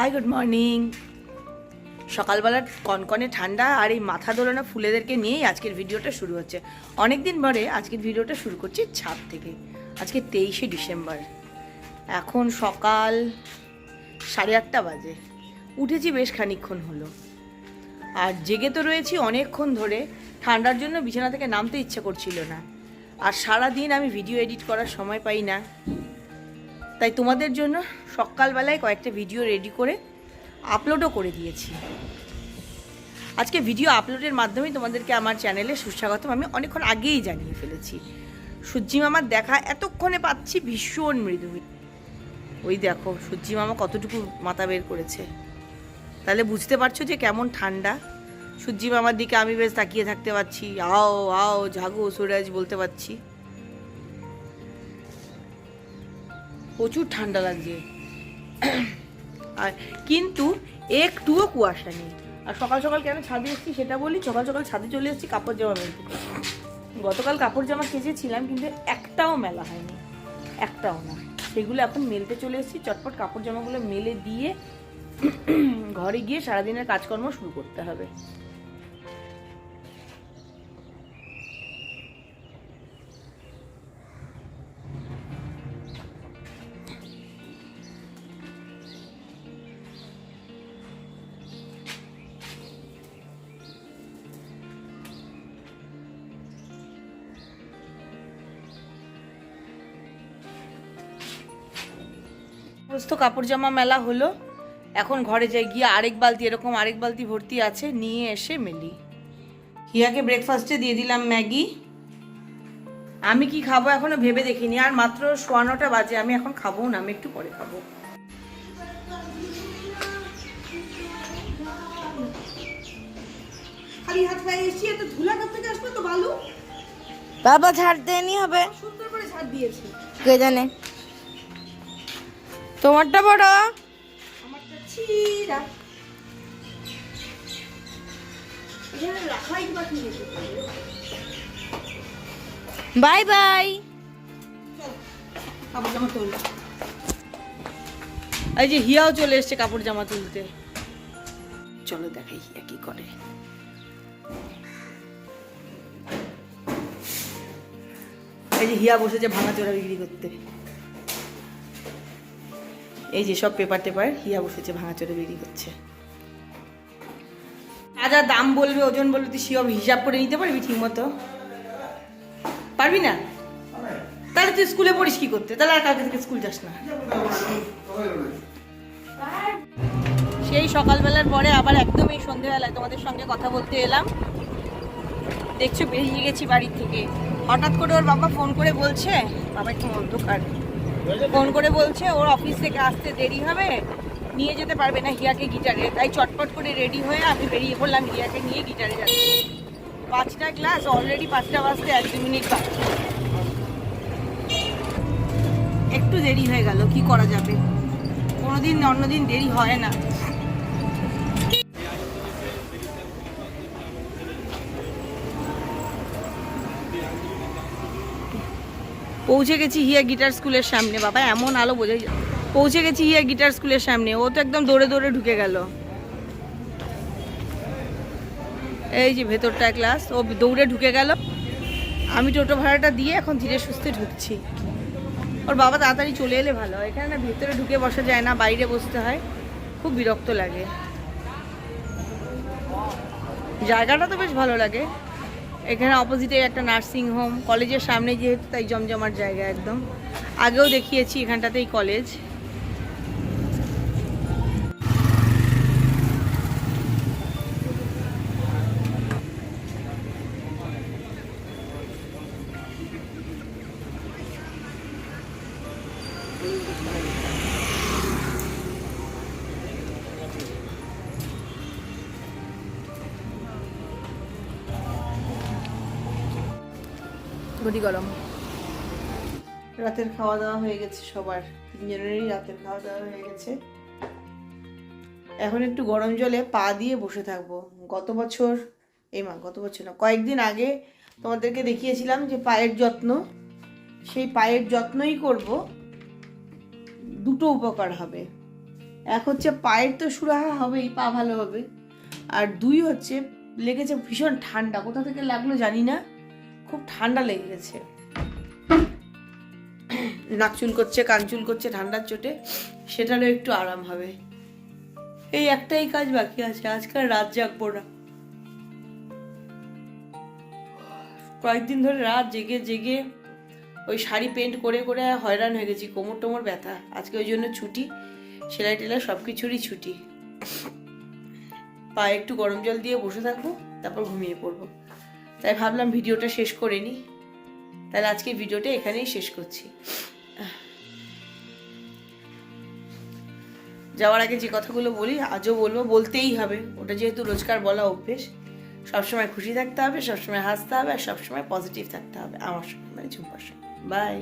Hi good morning সকালবেলা কনকনে ঠান্ডা আর এই মাথা দোলানো ফুলেদেরকে নিয়েই আজকের ভিডিওটা শুরু হচ্ছে। অনেক দিন পরে আজকের ভিডিওটা শুরু করছি ছাদ থেকে, আজকে তেইশে ডিসেম্বর। এখন সকাল সাড়ে আটটা বাজে, উঠেছি বেশ খানিক্ষণ হলো। আর জেগে তো রয়েছি অনেকক্ষণ ধরে, ঠান্ডার জন্য বিছানা থেকে নামতে ইচ্ছে করছিল না। আর সারা দিন আমি ভিডিও এডিট করার সময় পাই না। তাই তোমাদের জন্য সকালবেলায় কয়েকটা ভিডিও রেডি করে আপলোডও করে দিয়েছি। আজকে ভিডিও আপলোডের মাধ্যমেই তোমাদেরকে আমার চ্যানেলে সুস্বাগতম। আমি অনেকক্ষণ আগেই জানিয়ে ফেলেছি। সূর্যি মামার দেখা এতক্ষণে পাচ্ছি ভীষণ মৃদু ওই দেখো সূর্যি মামা কতটুকু মাথা বের করেছে। তাহলে বুঝতে পারছ যে কেমন ঠান্ডা। সূর্যি মামার দিকে আমি বেশ তাকিয়ে থাকতে পারছি। আও আও ঝাগু সুরাজ বলতে পারছি। প্রচুর ঠান্ডা লাগছে। আর কিন্তু একটুও কুয়াশা নেই। আর সকাল সকাল কেন ছাদে এসেছি সেটা বলি, সকাল সকাল ছাদে চলে এসেছি কাপড় জামা মেলতে। গতকাল কাপড় জামা কেচেছিলাম কিন্তু একটাও মেলা হয়নি। একটাও না। সেগুলো এখন মেলতে চলে এসেছি, চটপট কাপড় জামাগুলো মেলে দিয়ে ঘরে গিয়ে সারাদিনের কাজকর্ম শুরু করতে হবে। সমস্ত কাপড় জামা মেলা হলো। এখন ঘরে যাই গিয়ে আরেক বালতি এরকম আরেক বালতি ভর্তি আছে নিয়ে এসে মেলি। হিয়াকে ব্রেকফাস্টে দিয়ে দিলাম ম্যাগি। আমি কি খাব এখনও ভেবে দেখিনি আর মাত্র সোয়া নটা বাজে আমি এখন খাব না আমি একটু পরে খাব। খালি হাত পায়ে এসছি এত ধুলা করতে আসবে তো বালু? বাবা ছাড় দেয়নি হবে। সুন্দর করে ছাদ দিয়েছে। কে জানে? তোমারটা বড় আমারটা বাই বাই। কাপড় জামা তুল। এই যে হিয়াও চলে এসছে কাপড় জামা তুলতে। চলো দেখাই হিয়া কি করে। এই যে হিয়া বসেছে ভাঙা চোরা বিক্রি করতে। এই যে সব পেপার টেপার হিয়া বসেছে ভাঙা চোরা বিক্রি করছে যা যা দাম বলবে, ওজন বলবে, তুই সব হিসাব করে নিতে পারবি ঠিক মতো পারবি না? তাহলে তুই স্কুলে পড়িস কি করতে? তাহলে আর কালকে থেকে স্কুল যাস না। সেই সকালবেলার পরে আবার একদম এই সন্ধেবেলায় তোমাদের সঙ্গে কথা বলতে এলাম। দেখছ, বেরিয়ে গেছি বাড়ির থেকে। হঠাৎ করে ওর বাবা ফোন করে বলছে, বাবা একটু অন্ধকার। ফোন করে বলছে, ওর অফিস থেকে আসতে দেরি হবে, নিয়ে যেতে পারবে না হিয়াকে গিটারে। তাই চটপট করে রেডি হয়ে আমি বেরিয়ে পড়লাম হিয়াকে নিয়ে গিটারে যাচ্ছি। পাঁচটা ক্লাস অলরেডি পাঁচটা বাজতে এক দু মিনিট একটু দেরি হয়ে গেল, কি করা যাবে? কোনোদিন অন্যদিন দেরি হয় না। পৌঁছে গেছি হিয়া গিটার স্কুলের সামনে, বাবা, এমন আলো বোঝা পৌঁছে গেছি হিয়া গিটার স্কুলের সামনে, ও তো একদম দৌড়ে দৌড়ে ঢুকে গেল। এই যে ভেতরটা ক্লাস ও দৌড়ে ঢুকে গেল। আমি টোটো ভাড়াটা দিয়ে এখন ধীরে সুস্থে ঢুকছি। ওর বাবা তাড়াতাড়ি চলে এলে ভালো এখানে না ভেতরে ঢুকে বসা যায় না, বাইরে বসতে হয়। খুব বিরক্ত লাগে। জায়গাটা তো বেশ ভালো লাগে। এখানে অপোজিটে একটা নার্সিং হোম কলেজের সামনে যেহেতু তাই জমজমার জায়গা একদম। আগেও দেখিয়েছি এখানটাতেই কলেজ ঘটি গরম রাতের খাওয়া দাওয়া হয়ে গেছে সবার। তিনজনেরই রাতের খাওয়া দাওয়া হয়ে গেছে। এখন একটু গরম জলে পা দিয়ে বসে থাকব। গত বছর, এই মা, গত বছর না, কয়েকদিন আগে তোমাদেরকে দেখিয়েছিলাম যে পায়ের যত্ন। সেই পায়ের যত্নই করব। দুটো উপকার হবে। এক হচ্ছে পায়ের তো সুরাহা হবেই, পা ভালো হবে। আর দুই হচ্ছে লেগেছে ভীষণ ঠান্ডা। কোথা থেকে লাগল জানি না। খুব ঠান্ডা লেগে গেছে। নাক চুল করছে, কান চুল করছে, ঠান্ডার চোটে, সেটারও একটু আরাম হবে। এই একটাই কাজ বাকি আছে, আজকাল রাত জাগবো না। কয়েকদিন ধরে রাত জেগে জেগে ওই শাড়ি পেন্ট করে করে হয়রান হয়ে গেছি, কোমর টোমর ব্যথা। আজকে ওই জন্য ছুটি, সেলাই টেলাই সব কিছুরই ছুটি। পায়ে একটু গরম জল দিয়ে বসে থাকব, তারপর ঘুমিয়ে পড়ব। তাই ভাবলাম ভিডিওটা শেষ করে নিই। তাহলে আজকে ভিডিওটা এখানেই শেষ করছি। যাওয়ার আগে যে কথাগুলো বলি, আজও বলব, বলতেই হবে। ওটা যেহেতু রোজকার বলা অভ্যেস, সবসময় খুশি থাকতে হবে, সবসময় হাসতে হবে, আর সবসময় পজিটিভ থাকতে হবে। আমার সঙ্গে মানে ঝুম্পার সঙ্গে। বাই